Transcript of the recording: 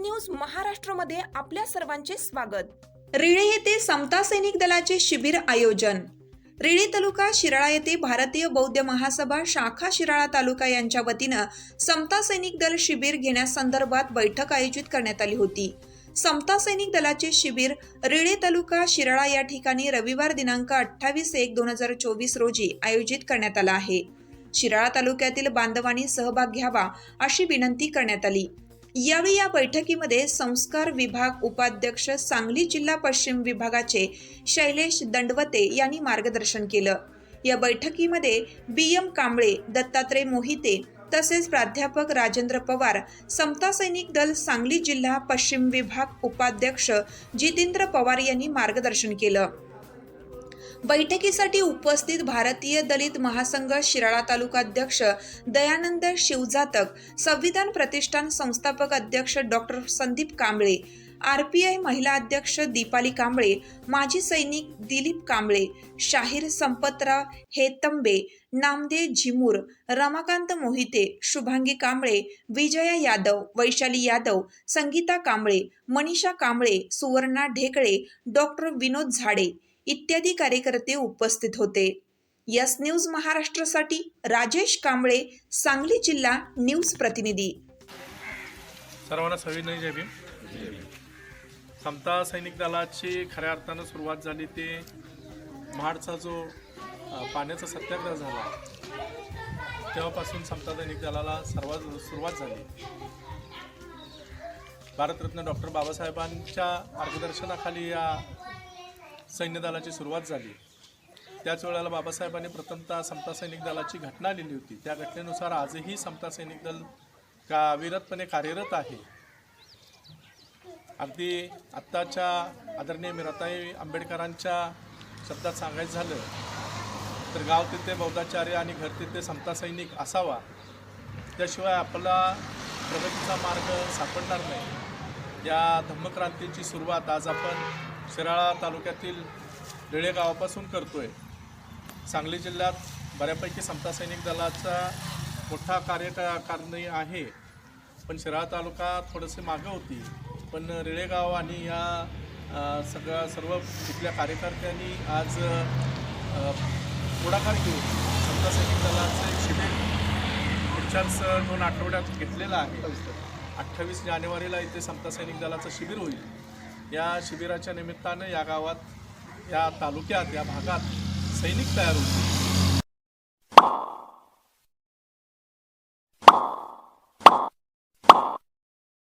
News महाराष्ट्रमध्ये आपल्या सर्वांचे स्वागत. रिळे येथे समता सैनिक दलाचे शिबिर आयोजन. रिळे तालुका शिराळा येथे भारतीय बौद्ध महासभा शाखा शिराळा तालुका यांच्या वतीनं समता सैनिक दल शिबिर घेण्यासंदर्भात बैठक आयोजित करण्यात आली होती. समता सैनिक दलाचे शिबिर रिळे तालुका शिराळा या ठिकाणी रविवार दिनांक अठ्ठावीस एक दोन हजार चोवीस रोजी आयोजित करण्यात आला आहे. शिराळा तालुक्यातील बांधवांनी सहभाग घ्यावा अशी विनंती करण्यात आली. यावेळी या बैठकीमध्ये संस्कार विभाग उपाध्यक्ष सांगली जिल्हा पश्चिम विभागाचे शैलेश दंडवते यांनी मार्गदर्शन केलं. या बैठकीमध्ये बी एम कांबळे दत्तात्रय मोहिते तसेच प्राध्यापक राजेंद्र पवार समता सैनिक दल सांगली जिल्हा पश्चिम विभाग उपाध्यक्ष जितेंद्र पवार यांनी मार्गदर्शन केलं. बैठकीसाठी उपस्थित भारतीय दलित महासंघ शिराळा तालुका अध्यक्ष दयानंद शिवजातक संविधान प्रतिष्ठान संस्थापक अध्यक्ष डॉक्टर संदीप कांबळे आरपीआय महिला अध्यक्ष दीपाली कांबळे माजी सैनिक दिलीप कांबळे शाहीर संपतराव हेतंबे नामदेव झिमूर रमाकांत मोहिते शुभांगी कांबळे विजया यादव वैशाली यादव संगीता कांबळे मनीषा कांबळे सुवर्णा ढेकळे डॉक्टर विनोद झाडे इत्यादी कार्यकर्ते उपस्थित होते. यस न्यूज महाराष्ट्रासाठी राजेश कांबळे सांगली जिल्हा न्यूज प्रतिनिधी. सर्वांना सविनय जय भीम. समता सैनिक दलाची खऱ्या अर्थानं सुरुवात झाली ते महाडचा जो पाण्याचा सत्याग्रह झाला तेव्हापासून समता सैनिक दलाला सर्वात सुरुवात झाली. भारतरत्न डॉक्टर बाबासाहेबांच्या मार्गदर्शनाखाली या सैन्य दलाची सुरुवात झाली. त्याच वेळेला बाबासाहेबांनी प्रथमतः समता सैनिक दलाची घटना लिहिली होती. त्या घटनेनुसार आजही समता सैनिक दल का अविरतपणे कार्यरत आहे. अगदी आत्ताच्या आदरणीय मिराताई आंबेडकरांच्या शब्दात सांगायचं झालं तर गाव तिथे बौद्धाचार्य आणि घर तिथे समता सैनिक असावा. त्याशिवाय आपला प्रगतीचा मार्ग सापडणार नाही. या धम्मक्रांतीची सुरुवात आज आपण शिराळा तालुक्यातील डेळे गावापासून आहे सांगली जिल्ह्यात बऱ्यापैकी समता सैनिक दलाचा मोठा कार्यकारणी आहे. पण शिराळा तालुका थोडंसे मागं होती. पण रेळेगाव आणि या सगळ्या सर्व इथल्या कार्यकर्त्यांनी आज पुढाकार घेऊन समता सैनिक दलाचं एक शिबिर पुढच्याच दोन आठवड्यात घेतलेलं आहे. अठ्ठावीस जानेवारीला इथे समता सैनिक दलाचं शिबिर होईल. या शिबिराच्या निमित्तानं या गावात या तालुक्यात या भागात सैनिक तयार होतील.